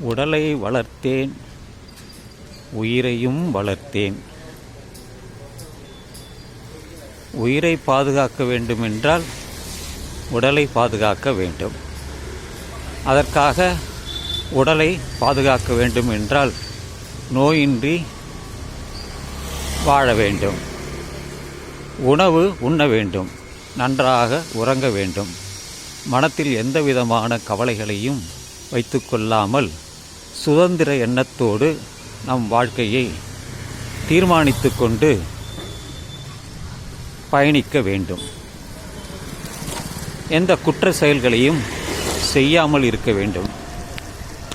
உடலை வளர்த்தேன் உயிரையும் வளர்த்தேன். உயிரை பாதுகாக்க வேண்டுமென்றால் உடலை பாதுகாக்க வேண்டும். அதற்காக உடலை பாதுகாக்க வேண்டும் என்றால் நோயின்றி வாழ வேண்டும். உணவு உண்ண வேண்டும். நன்றாக உறங்க வேண்டும். மனத்தில் எந்த விதமான கவலைகளையும் வைத்துக்கொள்ளாமல் சுதந்திர எண்ணத்தோடு நம் வாழ்க்கையை தீர்மானித்து கொண்டு பயணிக்க வேண்டும். எந்த குற்ற செயல்களையும் செய்யாமல் இருக்க வேண்டும்.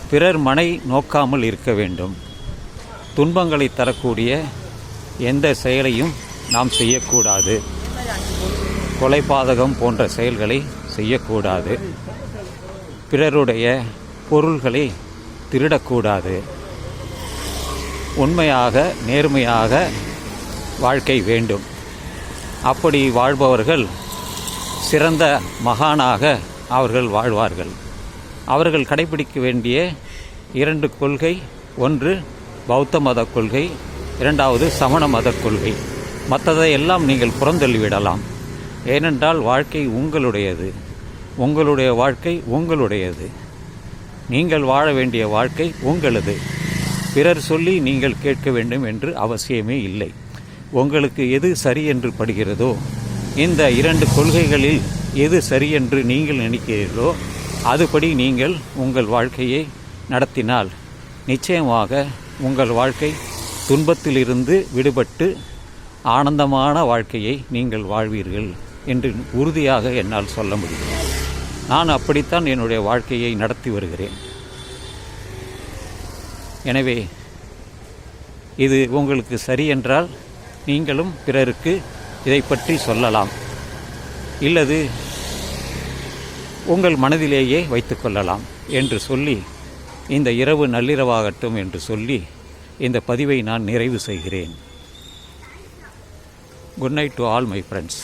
பிறர் மனை நோக்காமல் இருக்க வேண்டும். துன்பங்களை தரக்கூடிய எந்த செயலையும் நாம் செய்யக்கூடாது. கொலைபாதகம் போன்ற செயல்களை செய்யக்கூடாது. பிறருடைய பொருள்களை திருடக்கூடாது. உண்மையாக நேர்மையாக வாழ்க்கை வேண்டும். அப்படி வாழ்பவர்கள் சிறந்த மகானாக அவர்கள் வாழ்வார்கள். அவர்கள் கடைபிடிக்க வேண்டிய இரண்டு கொள்கை ஒன்று பௌத்த மத கொள்கை இரண்டாவது சமண மத கொள்கை. மற்றதை எல்லாம் நீங்கள் புறந்தள்ளிவிடலாம். ஏனென்றால் வாழ்க்கை உங்களுடையது. உங்களுடைய வாழ்க்கை உங்களுடையது. நீங்கள் வாழ வேண்டிய வாழ்க்கை உங்களது. பிறர் சொல்லி நீங்கள் கேட்க வேண்டும் என்று அவசியமே இல்லை. உங்களுக்கு எது சரி என்று படுகிறதோ இந்த இரண்டு கொள்கைகளில் எது சரி என்று நீங்கள் நினைக்கிறீர்களோ அதுபடி நீங்கள் உங்கள் வாழ்க்கையை நடத்தினால் நிச்சயமாக உங்கள் வாழ்க்கை துன்பத்திலிருந்து விடுபட்டு ஆனந்தமான வாழ்க்கையை நீங்கள் வாழ்வீர்கள் என்று உறுதியாக என்னால் சொல்ல முடியும். நான் அப்படித்தான் என்னுடைய வாழ்க்கையை நடத்தி வருகிறேன். எனவே இது உங்களுக்கு சரி என்றால் நீங்களும் பிறருக்கு இதை பற்றி சொல்லலாம். இல்லது உங்கள் மனதிலேயே வைத்துக்கொள்ளலாம் என்று சொல்லி இந்த இரவு நள்ளிரவாகட்டும் என்று சொல்லி இந்த பதிவை நான் நிறைவு செய்கிறேன். Good night to all my friends